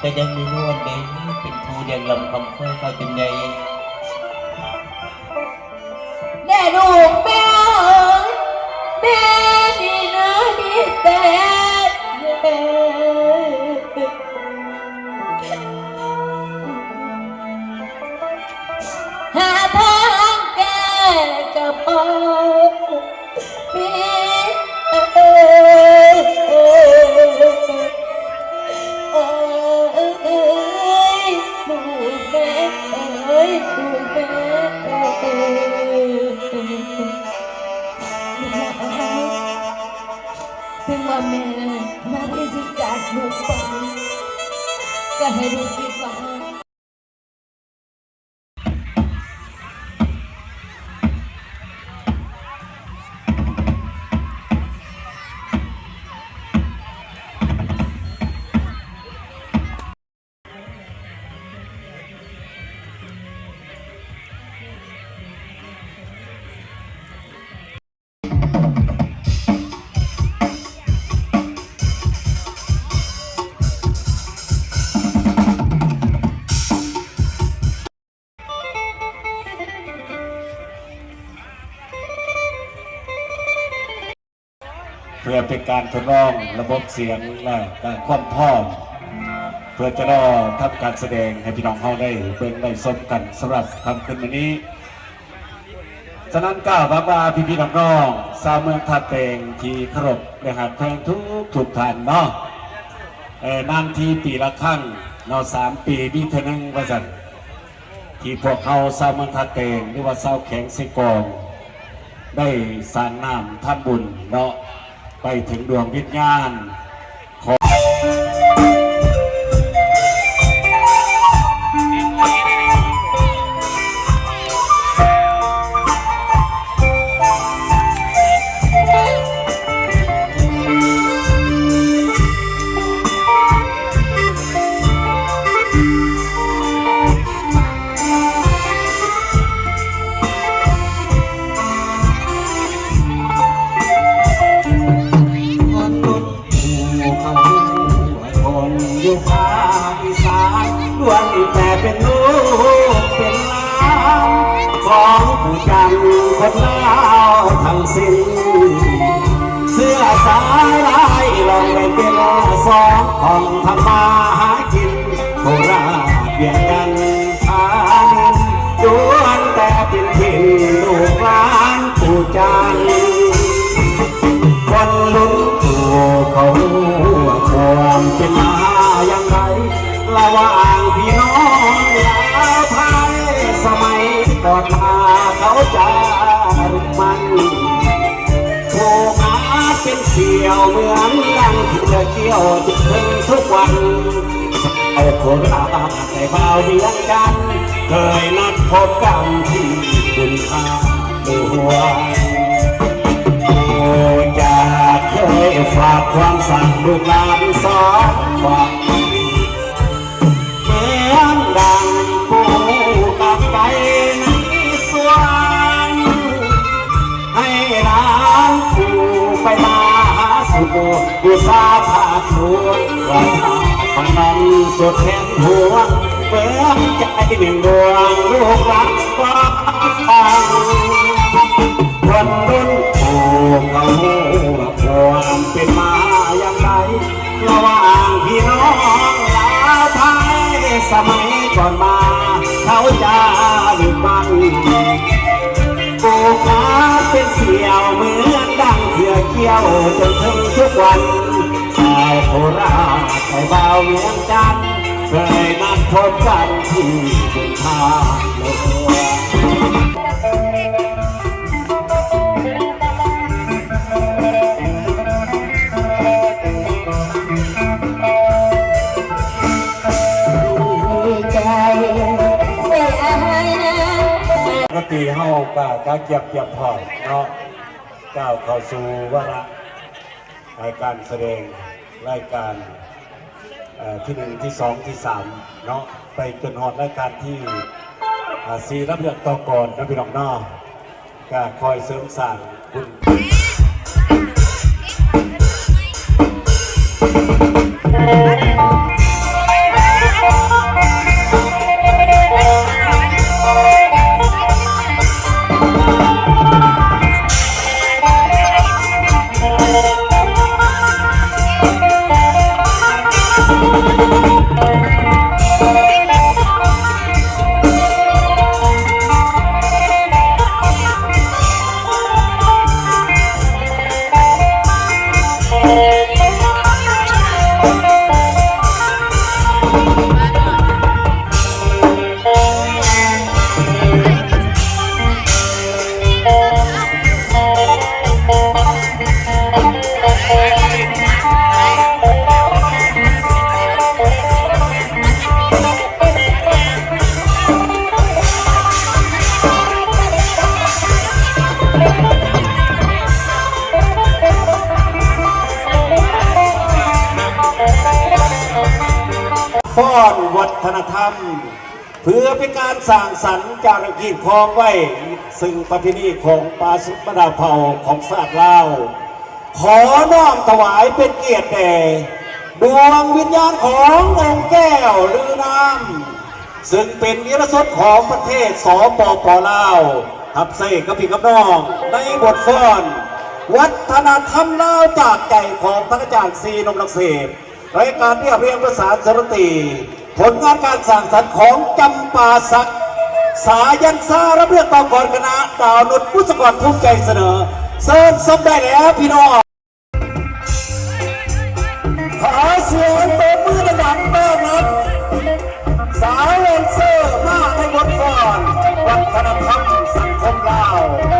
แต่ยังมีนวลเด้เป็นครูเดียงลำคำเพื่อเขาเป็นไงแม่ลูกแม่เอ๋ยแม่นี่นะมีแต่ ก็ เป็นการทดลองระบบเสียงและการความพร้อมเพื่อจะรอทำการแสดงให้พี่น้องเขาได้เบิ่งได้ชมกันสำหรับคำคืนวันนี้ฉะนั้นกล้าวว่าว่าพี่พี่น้องน้องสาวเมืองท่าเตงที่เคารพและหักแพงทุกทุกท่านเนาะเออนานทีปีละครั้งเนาะสามปีมีเท่านึงว่าจันที่พวกเขาสาวเมืองท่าเตงหรือว่าสาวแข็งเสกองได้สร้างน้ำทำบุญเนาะ ไปถึงดวงวิญญาณ ระหว่างพี่น้องลาวไทยสมัยก่อนมาเขาจะรุกมันถูกาเป็นเสี่ยวเหมือนดังที่เธอเกี่ยวจนถึงทุกวันเอาโคราชในบ่าวเดียงกัน เคยนัดพบกันที่บุญคาดูหัวโอ้อยากเคยฝากความสั่งลูกหลานสอนฝาก ฝันสุดแขนหัวเปิดใจหนึ่งดวงลูกหลานก็ฟังคนรุ่นผู้เขาความเป็นมาอย่างไรระหว่างพี่น้องลาวไทยสมัยก่อนมา เขาจะหยุดมันปูขาเป็นเสี่ยวเหมือนดังเถื่อเกี้ยวจนถึงทุกวันาวโคราชไอ้บ่าวเวียงจันทร์เคยนัดพบกันที่บุญทาโลกดีเสียหายนะปกติเฮาก็กาเกียบเกียบพอยเนาะก้าวเข้าสู่วาระรายการแสดง รายการที่หนึ่งที่สองที่สามเนาะไปจนหอดรายการที่ซีรับเลือกต่อก่อนนะพี่น้องนาะก็คอยเสริมสร้าง สร้างสรรค์จารีตคองไว้ ซึ่งประเพณีของปาสุปดาเผ่าของศาสตร์ลาว ขอน้อมถวายเป็นเกียรติแด่ดวงวิญญาณขององค์แก้วลือน้ำซึ่งเป็นนิรสดของประเทศสปปลาวทับเสกกับพี่กับน้อง ในบทฟ้อน วัฒนธรรมลาวจากใจของท่านอาจารย์ซีนมลักเสพรายการเรียบเรียงภาษาสรตีผลงานการสร้างสรรค์ของจำปาสัก สายันซารับเรื่องต่อก่อนคณะดาวนุชผู้สกรภูมิใจเสนอเซิร์นสมได้แล้วพี่น้องขอเสียงเปิดมือดังๆต้อนรับสาวเลนเซอร์มาให้บทกลอนวัฒนธรรมสังคมลาว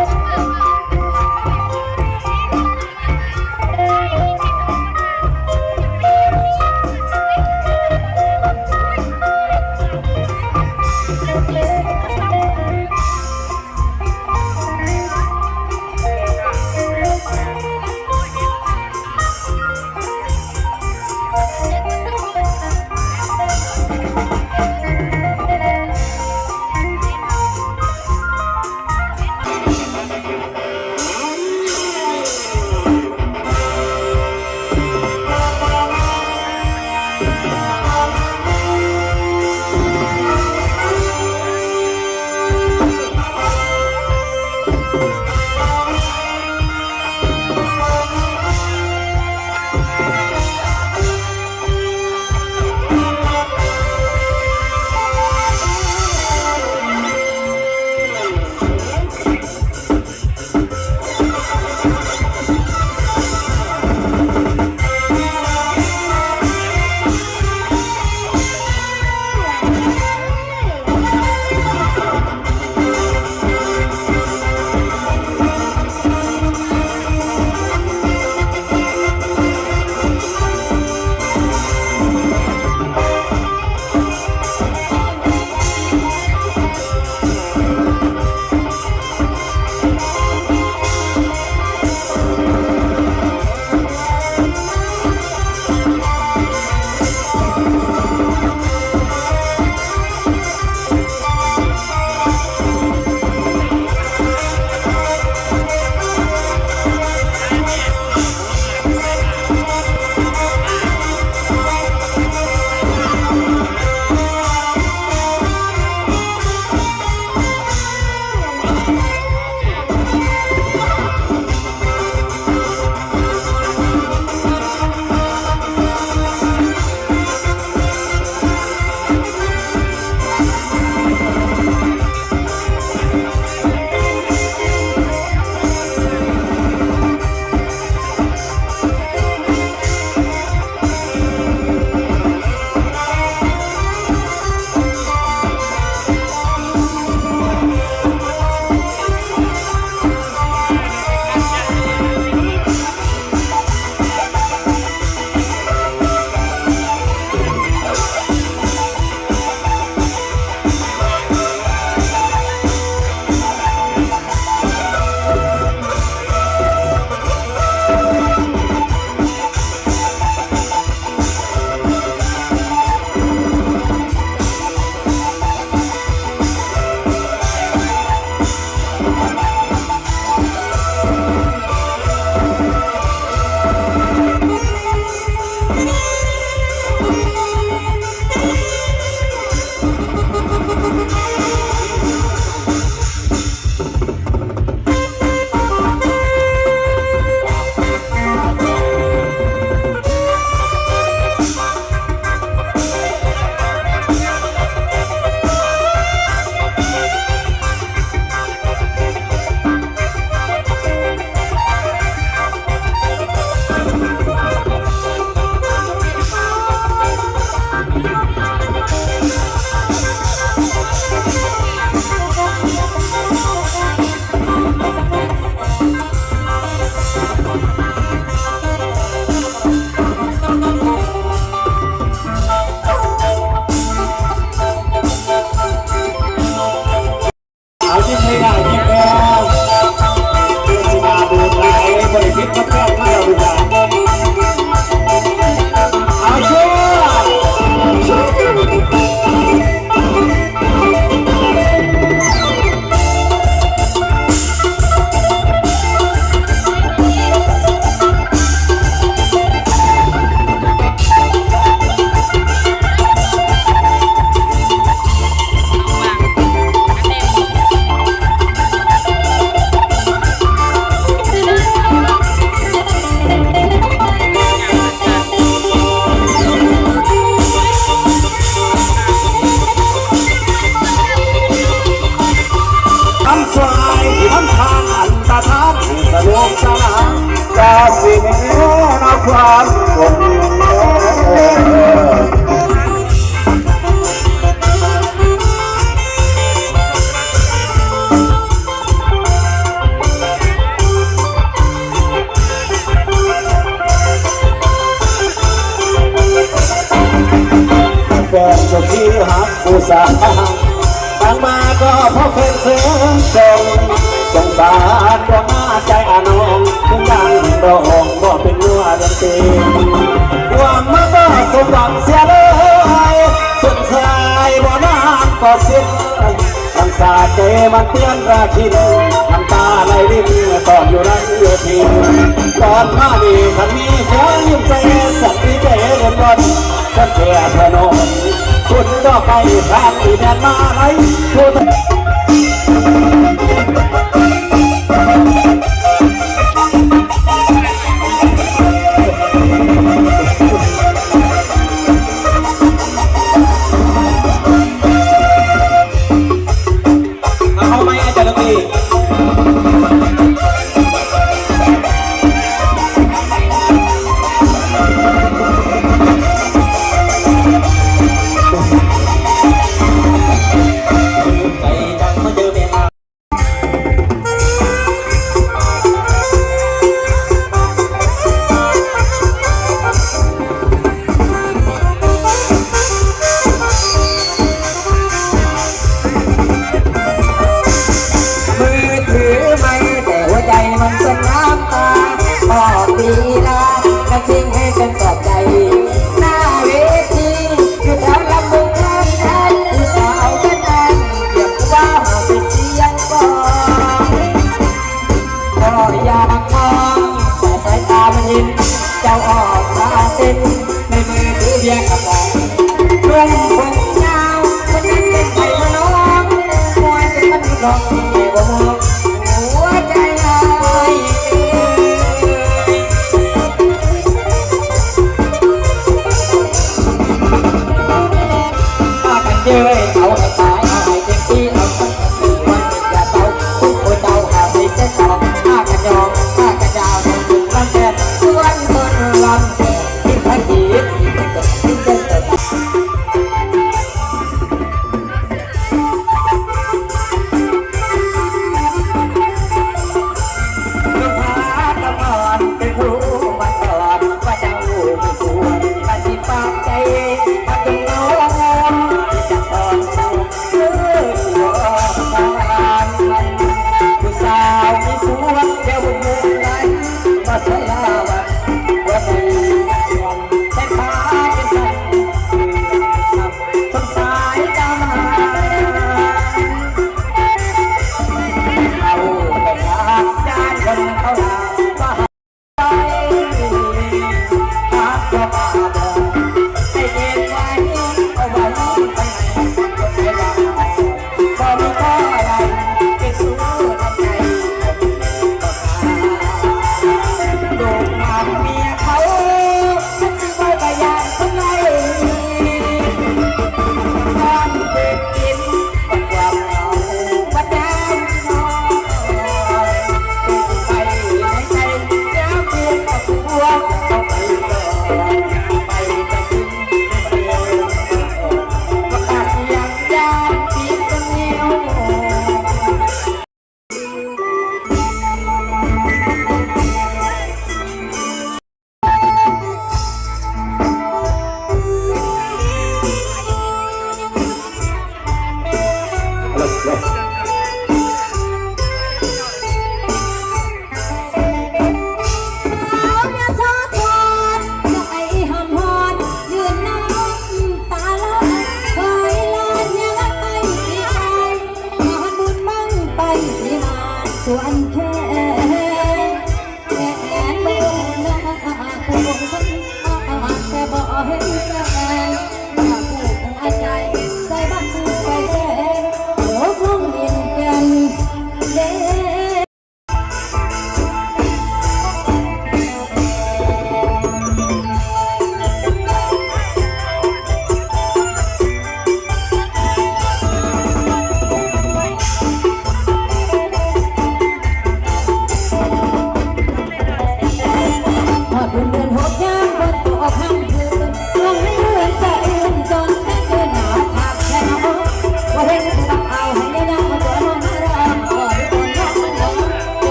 ใจอานองถึงยังรองบ่เป็นนัวดนตรีหวังมาก็สมหวังเสียเลยสุดท้ายบ่นานก็เสียน้ำสาเจมันเตือนราคินน้ำตาไหลรินตอนอยู่ในเวทีตอนมาดีคันมีแค่ยิ้มใจสักทีใจเรินร้อนกันแค่ถนนคุณก็ไปทางที่แดนมาไหลคุณเ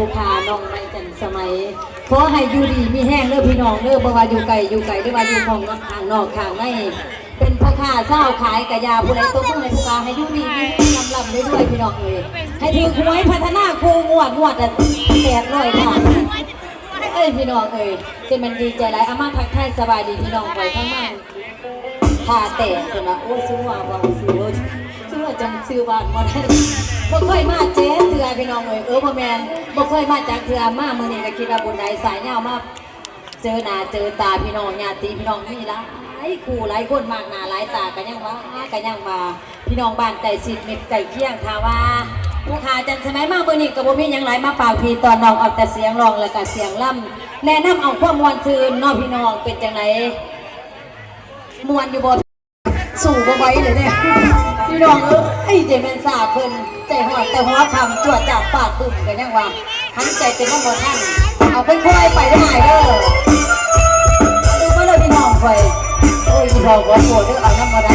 ผู้พาน้องไม่จันสมัยขอให้อยู่ดีมีแห้งเด้อพี่น้องเด้อบ่ว่าอยู่ไกลอยู่ไกลหรือว่าอยู่ของนอกทางนอกทางในเป็นพ่อค้าเศร้าขายกะยาผู้ใดตัวมือให้ผู้พาให้อยู่ดีมีแห้งลำลำได้ด้วยพี่น้องเอ้ยให้ถือหวยพัฒนาครูงวดงวดอะแปดร้อยบาทเอ้ยพี่น้องเอ้ยจะมันดีใจไรอาม่าทักทายสบายดีพี่น้องไปข้างบ้านท่าแต่คนละโอ้ยซื้อว่าบ่ซื้อรถซื้ อว่าจังซื้อบ้านบ่ได้บ่เคยมาเจ๊เถื่อพี่น้องเอ้ยเออบ่แม่นบ่เคยมาจากเถื่อมามื้อนี้ก็คิดว่าบุญใดสายยามาเจอหน้าเจอตาพี่น้องญาติพี่น้องมีหลายคู่หลายคนมากหน้าหลายตากันยังว่ากันยังว่าพี่น้องบ้านใจสิทธิ์เมิตรใจเคียงทาว่าผู้ขาจันสมัยมมากเบอร์นี้กับบ่มียังหลายมาเปล่าพีตอนน้องเอาแต่เสียงร้องแล้วก็เสียงล่ำแนะนำเอาความมวลซื่นน้องพี่น้องเป็นจังไดมวนอยู่บ่สู่บ่ไว้เลยเนี่ย พี่น้องเอ้ยเจแม่นซาเพิ่นใจหอดแต่หัวคำจวดจากปากปึ้มกันยังว่าหันใจเป็นน้ำบ่ท่านเอาไปค่อยไปได้ไหมเด้อดูมาเลยพี่น้องไปโอ้ยพี่น้องบ่โกรธเด้อเอาน้ำมาได้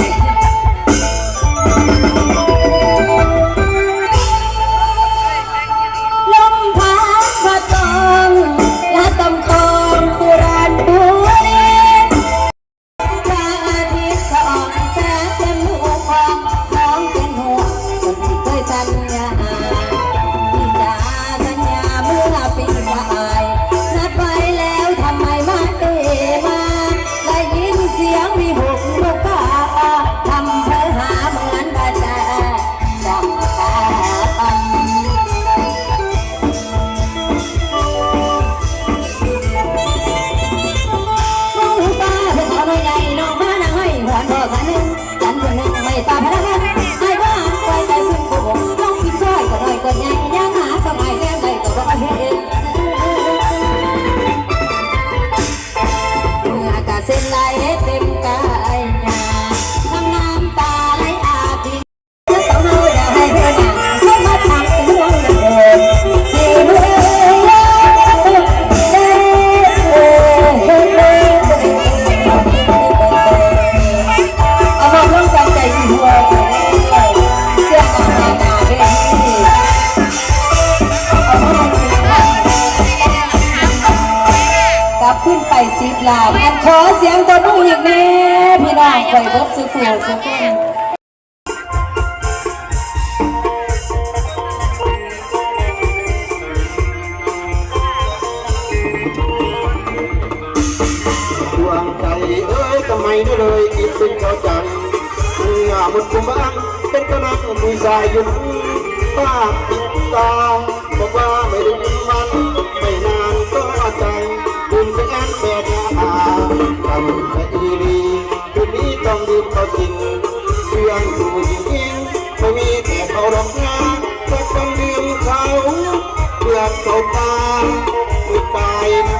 ทำคดีดีคืนนี้ต้องดื่มเขาจริงเรื่องอยู่จริงๆไม่มีแต่เขาหรอกนะแต่ต้องดื่มเขาเพื่อเขาตาไม่ตายนะ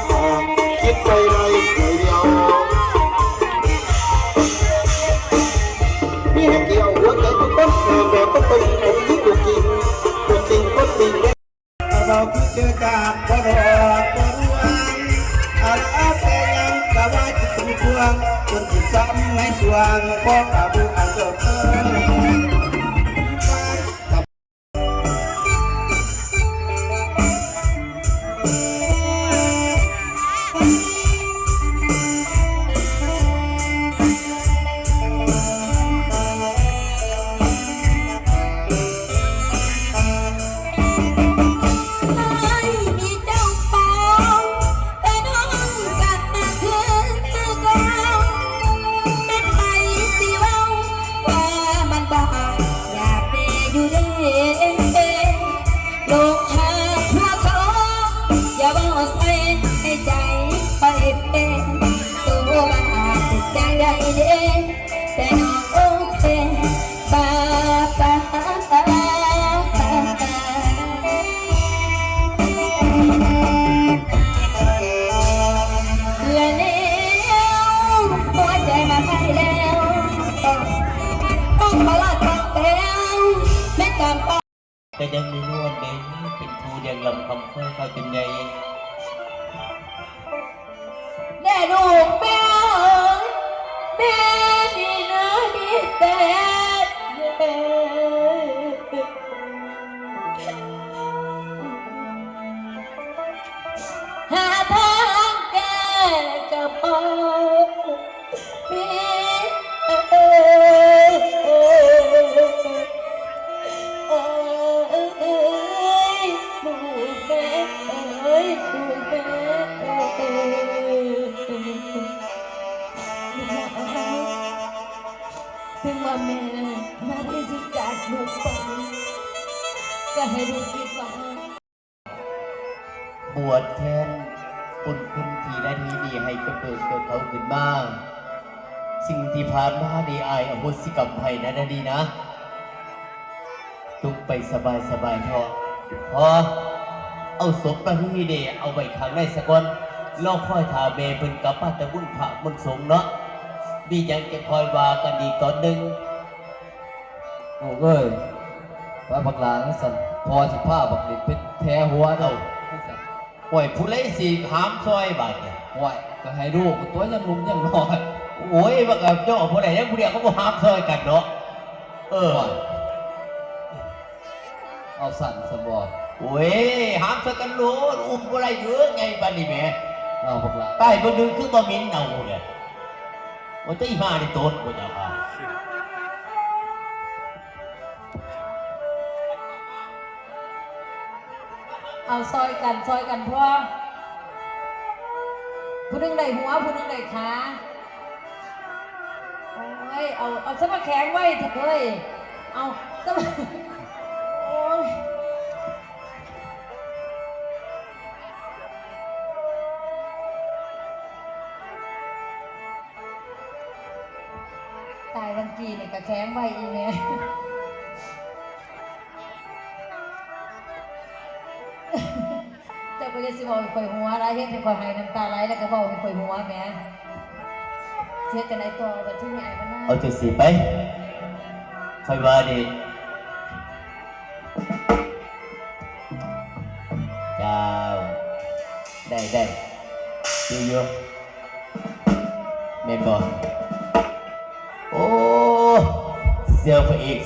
คิดไปไรไม่เดียวมีให้เกี่ยวหัวใจทุกคนงานแบบก็เป็นผมที่ตัวจริงตัวจริงก็จริงเราคือเจอจากบ่ ให้ สบายสบายๆเถอพอเอาศพมาที่เดเอาไว้ข้างในสะก่อนลองค่อยถาเมเพิ่นกับมาต่บุญพระบุญสงเนาะมียังจะคอยว่ากันอีกตอนหนึ่งโอ้เอ้ยพระบักหลางสันพอสิผ้าบักลิเป็นแท้หัวเดาห่วยผู้เล่สิหามซอยบาดเนี่ยไหวก็ให้ลูกตัวยังหนุ่มยังนอยโอ้ยว่ากับเจ้าผู้ใดยังผู้เดียวเขาบ่หามซอยกันเนาะเออ เอาสั่นสมบอโอ้ยหามซอยกันโลดอุ้มผู้ใดเยอะไงบัดนี้แหม่เอาบักหลางใต้บนดึงคือบ่มินเอาเลยว่าจะอีห่านี่โตดบ่จะพาเอาซอยกันซอยกันพ่อผู้หนึงได้หัวผู้หนึงได้ขาโอ้ยเอาเอาสมาแข็งไว้เถอะเอ้ยเอาสมาโอ้ย ตายวันกี่นี่ก็แข็งไว้อีแม่เจ้าก็จะสิบอกให้ข่อยหัวอะไรเฮ็ดให้ข่อยให้น้ำตาไหลแล้วก็บอกให้ข่อยหัวแหม่เทียกันไหนต่อบัดที่มีไอ้มันน่าเอาจังสิไปค่อยว่าดิ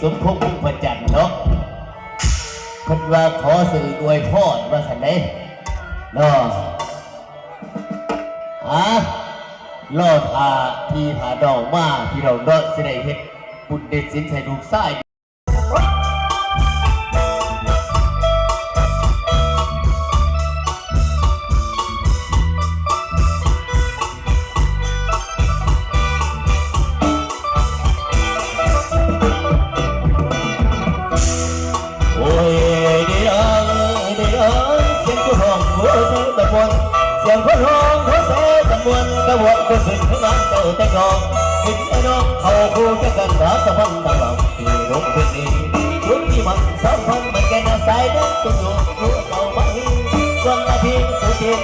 สมพงษ์พุ่มพระจันเนาะคนว่าขอสื่ออวยพรว่าสันเด้เนาะอะรอพาพี่พาดองมาพี่เราเนาะสิได้เฮ็ดบุญเด็ดสินใส่ลูกไส้